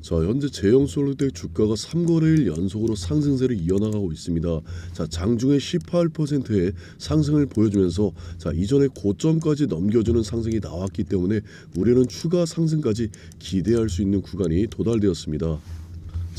자 현재 제형 솔루텍 주가가 3거래일 연속으로 상승세를 이어나가고 있습니다. 자 장중에 18%의 상승을 보여주면서 자 이전의 고점까지 넘겨주는 상승이 나왔기 때문에 우리는 추가 상승까지 기대할 수 있는 구간이 도달되었습니다.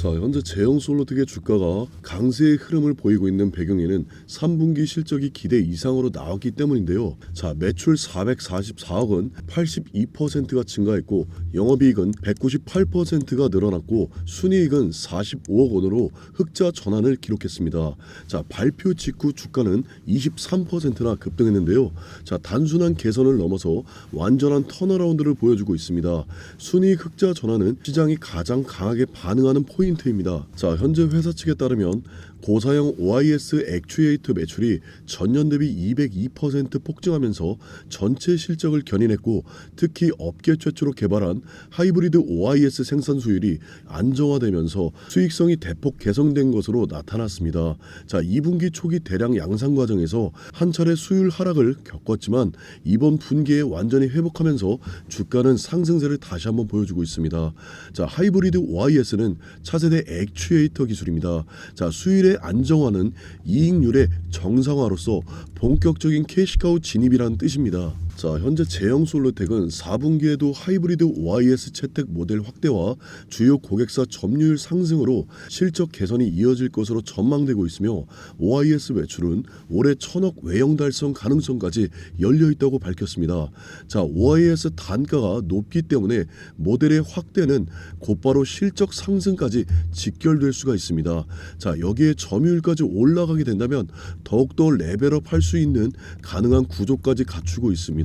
자 현재 제형 솔루텍의 주가가 강세의 흐름을 보이고 있는 배경에는 3분기 실적이 기대 이상으로 나왔기 때문인데요. 자 매출 444억 원 82%가 증가했고 영업이익은 198%가 늘어났고 순이익은 45억 원으로 흑자 전환을 기록했습니다. 자 발표 직후 주가는 23%나 급등했는데요. 자 단순한 개선을 넘어서 완전한 턴어라운드를 보여주고 있습니다. 순이익 흑자 전환은 시장이 가장 강하게 반응하는 포인트 입니다. 자 현재 회사 측에 따르면 고사형 OIS 액추에이터 매출이 전년 대비 202% 폭증하면서 전체 실적을 견인했고 특히 업계 최초로 개발한 하이브리드 OIS 생산 수율이 안정화되면서 수익성이 대폭 개선된 것으로 나타났습니다. 자, 2분기 초기 대량 양산 과정에서 한 차례 수율 하락을 겪었지만 이번 분기에 완전히 회복하면서 주가는 상승세를 다시 한번 보여주고 있습니다. 자, 하이브리드 OIS는 차세대 액추에이터 기술입니다. 자, 수 안정화는 이익률의 정상화로서 본격적인 캐시카우 진입이라는 뜻입니다. 자, 현재 제형 솔루텍은 4분기에도 하이브리드 OIS 채택 모델 확대와 주요 고객사 점유율 상승으로 실적 개선이 이어질 것으로 전망되고 있으며 OIS 매출은 올해 천억 외형 달성 가능성까지 열려 있다고 밝혔습니다. 자, OIS 단가가 높기 때문에 모델의 확대는 곧바로 실적 상승까지 직결될 수가 있습니다. 자, 여기에 점유율까지 올라가게 된다면 더욱더 레벨업 할 수 있는 가능한 구조까지 갖추고 있습니다.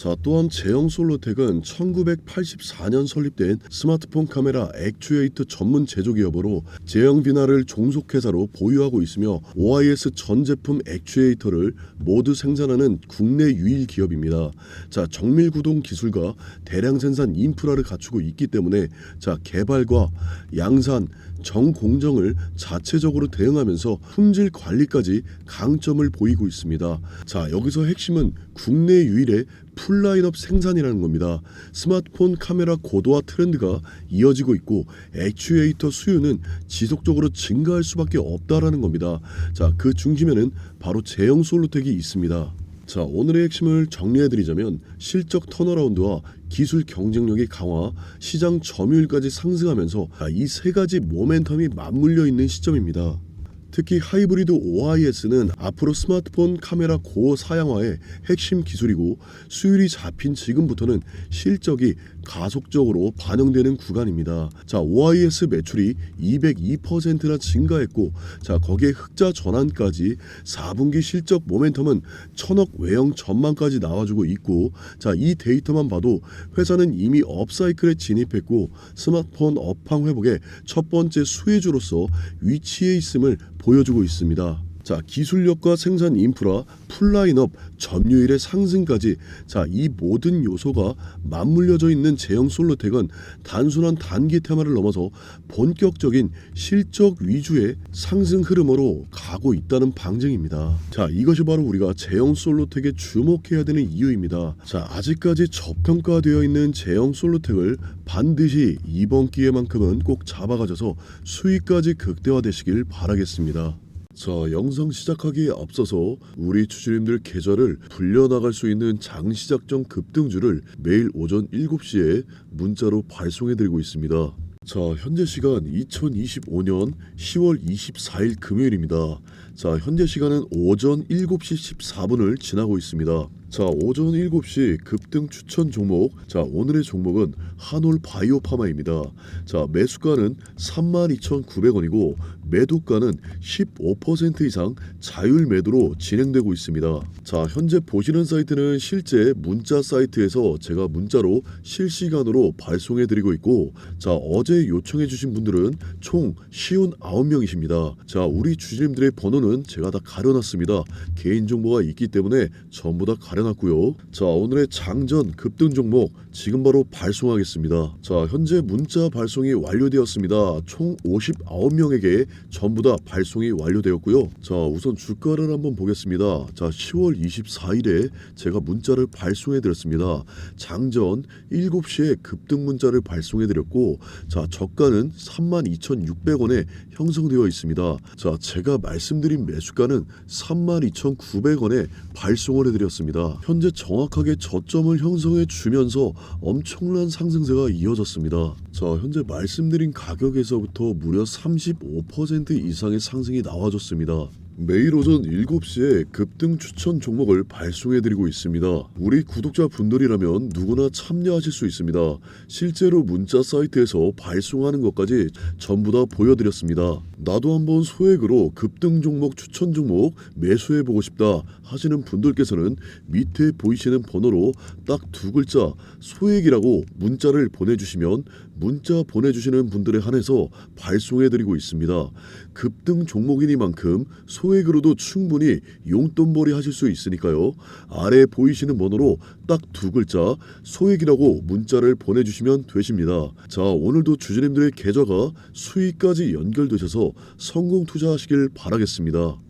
자 또한 제형 솔로텍은 1984년 설립된 스마트폰 카메라 액추에이터 전문 제조 기업으로 제형 비나를 종속회사로 보유하고 있으며 OIS 전 제품 액추에이터를 모두 생산하는 국내 유일 기업입니다. 자 정밀 구동 기술과 대량 생산 인프라를 갖추고 있기 때문에 자 개발과 양산 정공정을 자체적으로 대응하면서 품질 관리까지 강점을 보이고 있습니다. 자 여기서 핵심은 국내 유일의 풀라인업 생산이라는 겁니다. 스마트폰 카메라 고도화 트렌드가 이어지고 있고 액추에이터 수요는 지속적으로 증가할 수밖에 없다라는 겁니다. 자, 그 중심에는 바로 제형 솔루텍이 있습니다. 자, 오늘의 핵심을 정리해드리자면 실적 턴어라운드와 기술 경쟁력의 강화, 시장 점유율까지 상승하면서 이 세 가지 모멘텀이 맞물려 있는 시점입니다. 특히 하이브리드 OIS는 앞으로 스마트폰 카메라 고사양화의 핵심 기술이고 수율이 잡힌 지금부터는 실적이 가속적으로 반영되는 구간입니다. 자, OIS 매출이 202%나 증가했고 자, 거기에 흑자 전환까지 4분기 실적 모멘텀은 천억 외형 전망까지 나와주고 있고 자, 이 데이터만 봐도 회사는 이미 업사이클에 진입했고 스마트폰 업황 회복의 첫 번째 수혜주로서 위치해 있음을 보여주고 있습니다. 자, 기술력과 생산 인프라, 풀라인업, 점유율의 상승까지 자, 이 모든 요소가 맞물려져 있는 제형 솔로텍은 단순한 단기 테마를 넘어서 본격적인 실적 위주의 상승 흐름으로 가고 있다는 방증입니다. 자, 이것이 바로 우리가 제형 솔로텍에 주목해야 되는 이유입니다. 자, 아직까지 저평가되어 있는 제형 솔로텍을 반드시 이번 기회만큼은 꼭 잡아가져서 수익까지 극대화되시길 바라겠습니다. 자, 영상 시작하기에 앞서서 우리 주주님들 계좌를 불려나갈 수 있는 장시작전 급등주를 매일 오전 7시에 문자로 발송해드리고 있습니다. 자, 현재 시간 2025년 10월 24일 금요일입니다. 자, 현재 시간은 오전 7시 14분을 지나고 있습니다. 자, 오전 7시 급등 추천 종목. 자, 오늘의 종목은 한올 바이오파마입니다. 자, 매수가는 32,900원이고 매도가는 15% 이상 자율 매도로 진행되고 있습니다. 자, 현재 보시는 사이트는 실제 문자 사이트에서 제가 문자로 실시간으로 발송해 드리고 있고 자, 어제 요청해 주신 분들은 총 59명이십니다. 자, 우리 주주님들의 번호는 제가 다 가려놨습니다. 개인 정보가 있기 때문에 전부 다 가려놨고요. 자, 오늘의 장전 급등 종목 지금 바로 발송하겠습니다. 자, 현재 문자 발송이 완료되었습니다. 총 59명에게 전부 다 발송이 완료되었고요. 자, 우선 주가를 한번 보겠습니다. 자, 10월 24일에 제가 문자를 발송해 드렸습니다. 장전 7시에 급등 문자를 발송해 드렸고 자, 저가는 32,600원에 형성되어 있습니다. 자, 제가 말씀드린 매수가는 32,900원에 발송을 해 드렸습니다. 현재 정확하게 저점을 형성해 주면서 엄청난 상승세가 이어졌습니다. 자, 현재 말씀드린 가격에서부터 무려 35% 이상의 상승이 나와줬습니다. 매일 오전 7시에 급등 추천 종목을 발송해드리고 있습니다. 우리 구독자 분들이라면 누구나 참여하실 수 있습니다. 실제로 문자 사이트에서 발송하는 것까지 전부 다 보여드렸습니다. 나도 한번 소액으로 급등 종목 추천 종목 매수해보고 싶다 하시는 분들께서는 밑에 보이시는 번호로 딱 두 글자 소액이라고 문자를 보내주시면 문자 보내주시는 분들에 한해서 발송해드리고 있습니다. 급등 종목이니만큼 소액으로도 충분히 용돈벌이 하실 수 있으니까요. 아래 보이시는 번호로 딱 두 글자 소액이라고 문자를 보내주시면 되십니다. 자 오늘도 주주님들의 계좌가 수익까지 연결되셔서 성공 투자하시길 바라겠습니다.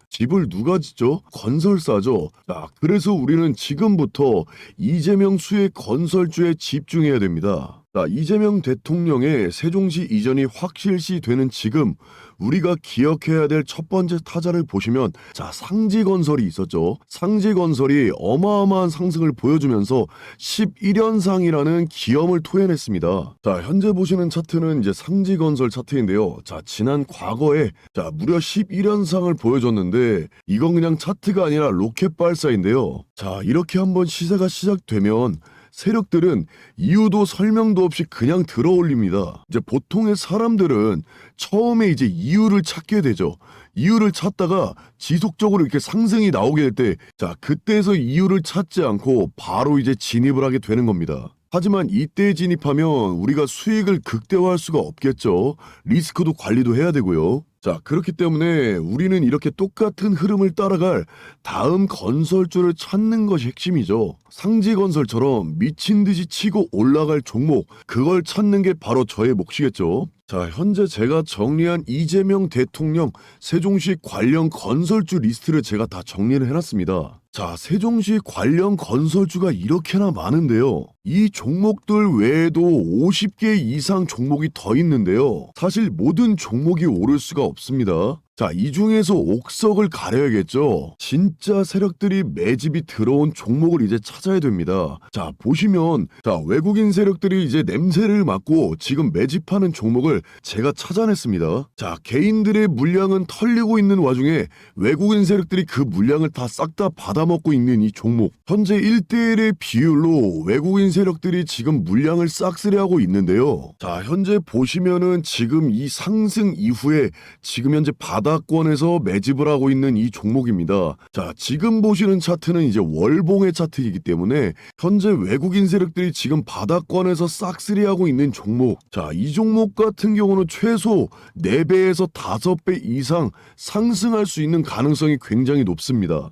집을 누가 짓죠? 건설사죠. 자, 그래서 우리는 지금부터 이재명 수의 건설주에 집중해야 됩니다. 자, 이재명 대통령의 세종시 이전이 확실시 되는 지금 우리가 기억해야 될 첫 번째 타자를 보시면 자, 상지건설이 있었죠. 상지건설이 어마어마한 상승을 보여주면서 11연상이라는 기염을 토해냈습니다. 자, 현재 보시는 차트는 이제 상지건설 차트인데요. 자, 지난 과거에 자, 무려 11연상을 보여줬는데 이건 그냥 차트가 아니라 로켓 발사인데요. 자, 이렇게 한번 시세가 시작되면 세력들은 이유도 설명도 없이 그냥 들어올립니다. 이제 보통의 사람들은 처음에 이제 이유를 찾게 되죠. 이유를 찾다가 지속적으로 이렇게 상승이 나오게 될 때, 자, 그때에서 이유를 찾지 않고 바로 이제 진입을 하게 되는 겁니다. 하지만 이때 진입하면 우리가 수익을 극대화할 수가 없겠죠. 리스크도 관리도 해야 되고요. 자, 그렇기 때문에 우리는 이렇게 똑같은 흐름을 따라갈 다음 건설주를 찾는 것이 핵심이죠. 상지 건설처럼 미친 듯이 치고 올라갈 종목, 그걸 찾는 게 바로 저의 몫이겠죠. 자, 현재 제가 정리한 이재명 대통령 세종시 관련 건설주 리스트를 제가 다 정리를 해놨습니다. 자, 세종시 관련 건설주가 이렇게나 많은데요. 이 종목들 외에도 50개 이상 종목이 더 있는데요. 사실 모든 종목이 오를 수가 없습니다. 자, 이 중에서 옥석을 가려야겠죠. 진짜 세력들이 매집이 들어온 종목을 이제 찾아야 됩니다. 자, 보시면 자, 외국인 세력들이 이제 냄새를 맡고 지금 매집하는 종목을 제가 찾아냈습니다. 자, 개인들의 물량은 털리고 있는 와중에 외국인 세력들이 그 물량을 다 싹 다 받아 먹고 있는 이 종목. 현재 1대1의 비율로 외국인 세력들이 지금 물량을 싹쓸이하고 있는데요. 자, 현재 보시면은 지금 이 상승 이후에 지금 현재 바닥권에서 매집을 하고 있는 이 종목입니다. 자, 지금 보시는 차트는 이제 월봉의 차트이기 때문에 현재 외국인 세력들이 지금 바닥권에서 싹쓸이하고 있는 종목. 자, 이 종목 같은 경우는 최소 4배에서 5배 이상 상승할 수 있는 가능성이 굉장히 높습니다.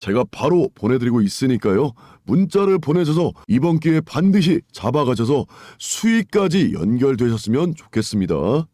제가 바로 보내드리고 있으니까요. 문자를 보내셔서 이번 기회에 반드시 잡아가셔서 수익까지 연결되셨으면 좋겠습니다.